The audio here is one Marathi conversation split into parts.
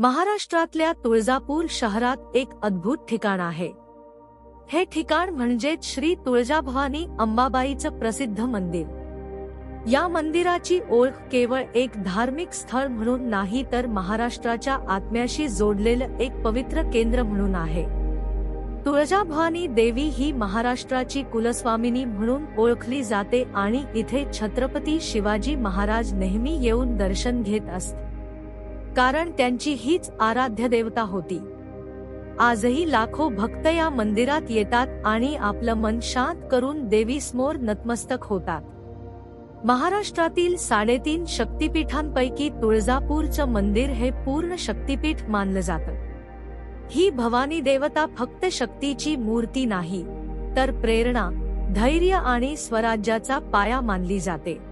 महाराष्ट्रातल्या तुळजापूर शहरात एक अद्भुत ठिकाण आहे. हे ठिकाण म्हणजेच श्री तुळजाभवानी अंबाबाईचं प्रसिद्ध मंदिर. या मंदिराची ओळख केवळ एक धार्मिक स्थळ म्हणून नाही तर महाराष्ट्राच्या आत्म्याशी जोडलेलं एक पवित्र केंद्र म्हणून आहे. तुळजाभवानी देवी ही महाराष्ट्राची कुलस्वामिनी म्हणून ओळखली जाते आणि इथे छत्रपती शिवाजी महाराज नेहमी येऊन दर्शन घेत असत. कारण त्यांची हीच आराध्य देवता होती. आजही लाखो भक्त या मंदिरात येतात आणि आपलं मन शांत करून देवीसमोर नतमस्तक होतात. महाराष्ट्रातील साडेतीन शक्तिपीठांपैकी तुळजापूरचं मंदिर हे पूर्ण शक्तिपीठ मानलं जातं. ही भवानी देवता फक्त शक्तीची मूर्ती नाही तर प्रेरणा धैर्य आणि स्वराज्याचा पाया मानली जाते.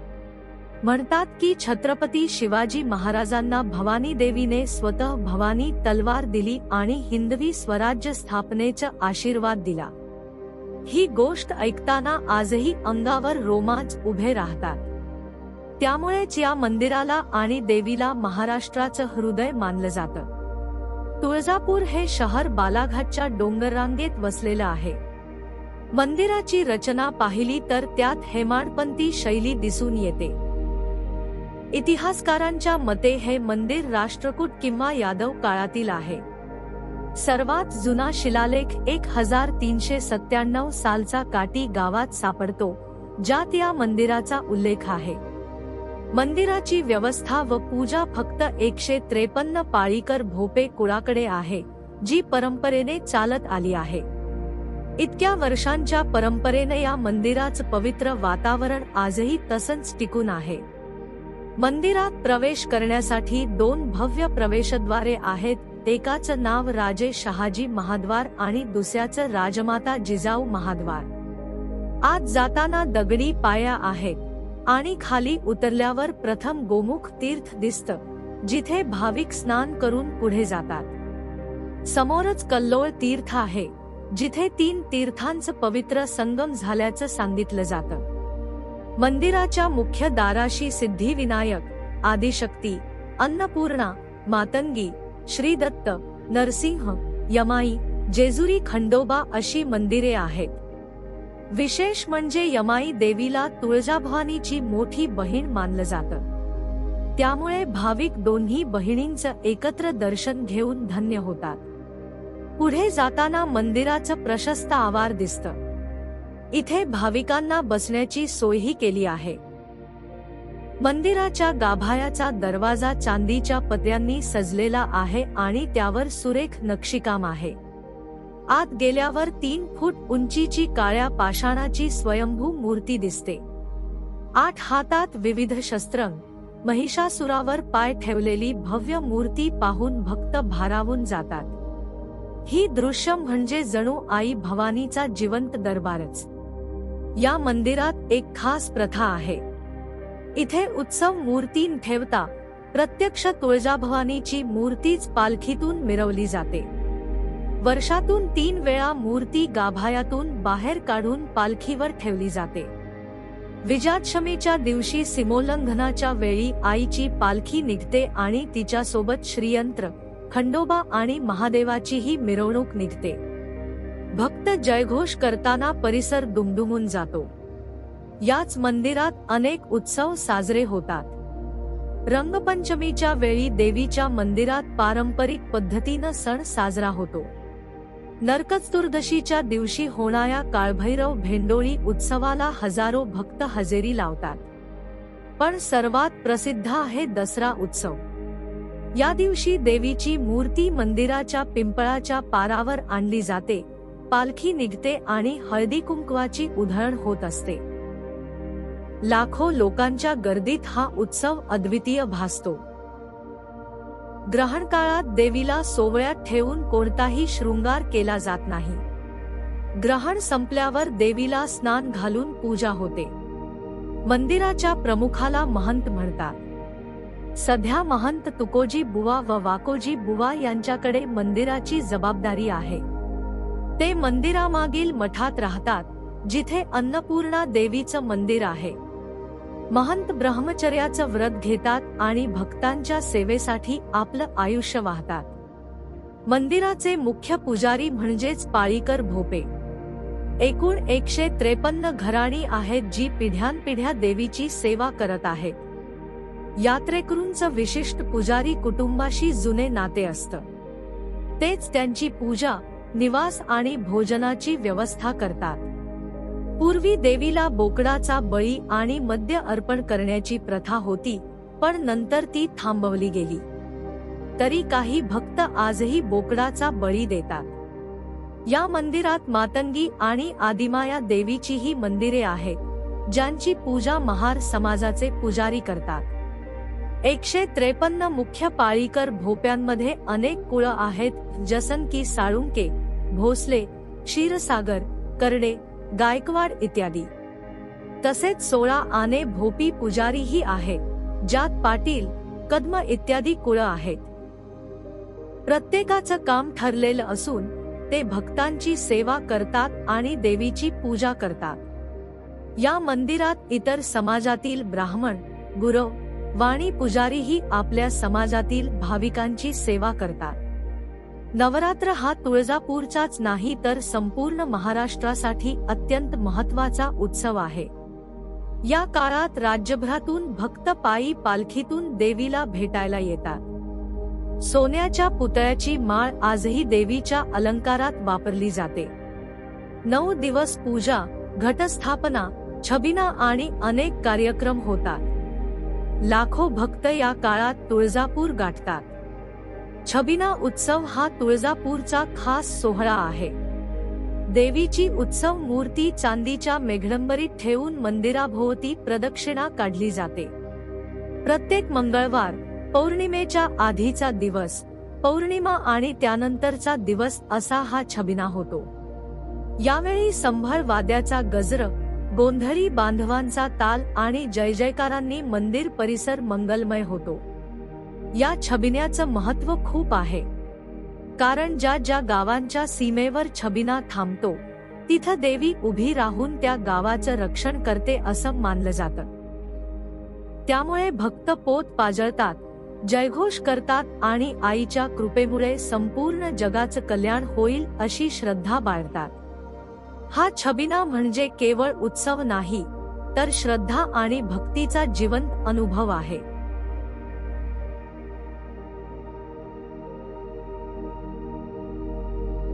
म्हणतात की छत्रपती शिवाजी महाराजांना भवानी देवीने स्वतः भवानी तलवार दिली आणि हिंदवी स्वराज्य स्थापनेचा आशीर्वाद दिला. ही गोष्ट ऐकताना आजही अंगावर रोमांच उभे राहतात. त्यामुळेच या मंदिराला आणि देवीला महाराष्ट्राचं हृदय मानलं जातं. तुळजापूर हे शहर बालाघाटच्या डोंगररांगेत वसलेलं आहे. मंदिराची रचना पाहिली तर त्यात हेमाडपंथी शैली दिसून येते. इतिहासकारांच्या मते हे मंदिर राष्ट्रकूट किंवा यादव काळातील आहे. सर्वात जुना शिलालेख एक हजार तीनशे सत्त्याण्णव सालचा काटी गावात सापडतो ज्यात या मंदिराचा उल्लेख आहे. मंदिराची व्यवस्था व पूजा फक्त एकशे त्रेपन्न पाळीकर भोपे कुळाकडे आहे जी परंपरेने चालत आली आहे. इतक्या वर्षांच्या परंपरेने या मंदिराचं पवित्र वातावरण आजही तसंच टिकून आहे. मंदिरात प्रवेश करण्यासाठी दोन भव्य प्रवेशद्वारे आहेत एकाचं नाव राजे शहाजी महाद्वार आणि दुसऱ्याचं राजमाता जिजाऊ महाद्वार. आत जाताना दगडी पाया आहेत आणि खाली उतरल्यावर प्रथम गोमुख तीर्थ दिसत जिथे भाविक स्नान करून पुढे जातात. समोरच कल्लोळ तीर्थ आहे जिथे तीन तीर्थांचं पवित्र संगम झाल्याचं सांगितलं जातं. मंदिराच्या मुख्य दाराशी सिद्धिविनायक आदिशक्ती अन्नपूर्णा मातंगी श्रीदत्त नरसिंह यमाई जेजुरी खंडोबा अशी मंदिरे आहेत. विशेष म्हणजे यमाई देवीला तुळजाभवानीची मोठी बहीण मानलं जातं. त्यामुळे भाविक दोन्ही बहिणींचं एकत्र दर्शन घेऊन धन्य होतात. पुढे जाताना मंदिराचं प्रशस्त आवार दिसतं. इथे भाविकांना बसण्याची सोयही केली आहे. मंदिराच्या गाभायाचा दरवाजा चांदीच्या पत्र्यांनी सजलेला आहे आणि त्यावर सुरेख नक्षीकाम आहे. आत गेल्यावर तीन फूट उंचीची काळ्या पाषाणाची स्वयंभू मूर्ती दिसते. आठ हातात विविध शस्त्रंग महिषासुरावर पाय ठेवलेली भव्य मूर्ती पाहून भक्त भारावून जातात. ही दृश्य म्हणजे जणू आई भवानीचा जिवंत दरबारच. या मंदिरात एक खास प्रथा आहे. इथे उत्सव मूर्तीन ठेवता प्रत्यक्ष तुळजाभवानीची मूर्तीच पालखीतून मिरवली जाते. वर्षातून तीन वेळा मूर्ती गाभायातून बाहेर काढून पालखीवर ठेवली जाते. विजयादशमीच्या दिवशी सीमोल्लंघनाच्या वेळी आईची पालखी निघते आणि तिच्यासोबत श्रीयंत्र खंडोबा आणि महादेवाचीही मिरवणूक निघते. भक्त जयघोष करताना परिसर दुमदुमून जातो. याच मंदिरात अनेक उत्सव साजरे होतात. रंगपंचमीच्या वेळी देवीच्या मंदिरात पारंपरिक पद्धतीनं सण साजरा होतो. नरकचतुर्दशीच्या दिवशी होणाऱ्या काळभैरव भेंडोळी उत्सवाला हजारो भक्त हजेरी लावतात. पण सर्वात प्रसिद्ध आहे दसरा उत्सव. या दिवशी देवीची मूर्ती मंदिराच्या पिंपळाच्या पारावर आणली जाते. पालखी निघते आणि हळदी कुंकवाची उधळण होत असते. लाखो लोकांच्या गर्दीत हा उत्सव अद्वितीय भासतो. ग्रहण काळात देवीला सोवळ्यात ठेवून कोणताही शृंगार केला जात नाही. ग्रहण संपल्यावर देवीला स्नान घालून पूजा होते. मंदिराच्या प्रमुखाला महंत म्हणतात. सध्या महंत तुकोजी बुवा व वाकोजी बुवा यांच्याकडे मंदिराची जबाबदारी आहे. ते मंदिरामागील मठात राहतात जिथे अन्नपूर्णा देवीचं मंदिर आहे. महंत ब्रह्मचर्याचं व्रत घेतात आणि भक्तांच्या सेवेसाठी आपलं आयुष्य वाहतात. मंदिराचे मुख्य पुजारी म्हणजेच पाळीकर भोपे. एकूण एकशे त्रेपन्न घराणी आहेत जी पिढ्यानपिढ्या देवीची सेवा करत आहेत यात्रेकरूंचं विशिष्ट पुजारी कुटुंबाशी जुने नाते असतं. तेच त्यांची पूजा निवास आणि भोजनाची व्यवस्था करतात. पूर्वी देवीला बोकडाचा बळी आणि मद्य अर्पण करण्याची प्रथा होती पण नंतर ती थांबवली गेली. तरी काही भक्त आजही बोकडाचा बळी देतात. या मंदिरात मातंगी आणि आदिमाया देवीचीही मंदिरे आहेत ज्यांची पूजा महार समाजाचे पुजारी करतात. एकशे त्रेपन्न मुख्य पाळीकर भोप्यांमध्ये अनेक कुळं आहेत जसन की साळुंके भोसले क्षीरसागर करडे गायकवाड इत्यादी. तसेच सोळा आने भोपी पुजारीही आहे ज्यात पाटील कदम इत्यादी कुळं आहेत. प्रत्येकाचं काम ठरलेलं असून ते भक्तांची सेवा करतात आणि देवीची पूजा करतात. या मंदिरात इतर समाजातील ब्राह्मण गुरव वाणी पुजारीही आपल्या समाजातील भाविकांची सेवा करतात. नवरात्र हा तुळजापूरचाच नाही तर संपूर्ण महाराष्ट्रासाठी अत्यंत महत्त्वाचा उत्सव आहे. या काळात राज्यभरातून भक्त पायी पालखीतून देवीला भेटायला येतात. सोन्याच्या पुतळ्याची माळ आजही देवीच्या अलंकारात वापरली जाते. नऊ दिवस पूजा घटस्थापना छबिना आणि अनेक कार्यक्रम होतात. लाखो भक्त या काळात तुळजापूर गाठतात. छबिना उत्सव हा तुळजापूरचा खास सोहळा आहे. देवीची उत्सव मूर्ती चांदीच्या मेघडंबरीत ठेवून मंदिराभोवती प्रदक्षिणा काढली जाते. प्रत्येक मंगळवार पौर्णिमेच्या आधीचा दिवस पौर्णिमा आणि त्यानंतरचा दिवस असा हा छबिना होतो. यावेळी संभाळ वाद्याचा गजर गोंधळी बांधवांचा ताल आणि जय जयकारांनी मंदिर परिसर मंगलमय होतो. या छबिन्याचं महत्त्व खूप आहे. कारण ज्या ज्या गावांच्या सीमेवर छबिना थांबतो तिथं देवी उभी राहून त्या गावाचं रक्षण करते असं मानलं जातं. त्यामुळे भक्त पोत पाजळतात जयघोष करतात आणि आईच्या कृपेमुळे संपूर्ण जगाचं कल्याण होईल अशी श्रद्धा बाळगतात. हा छबिना म्हणजे केवळ उत्सव नाही तर श्रद्धा आणि भक्तीचा जिवंत अनुभव आहे.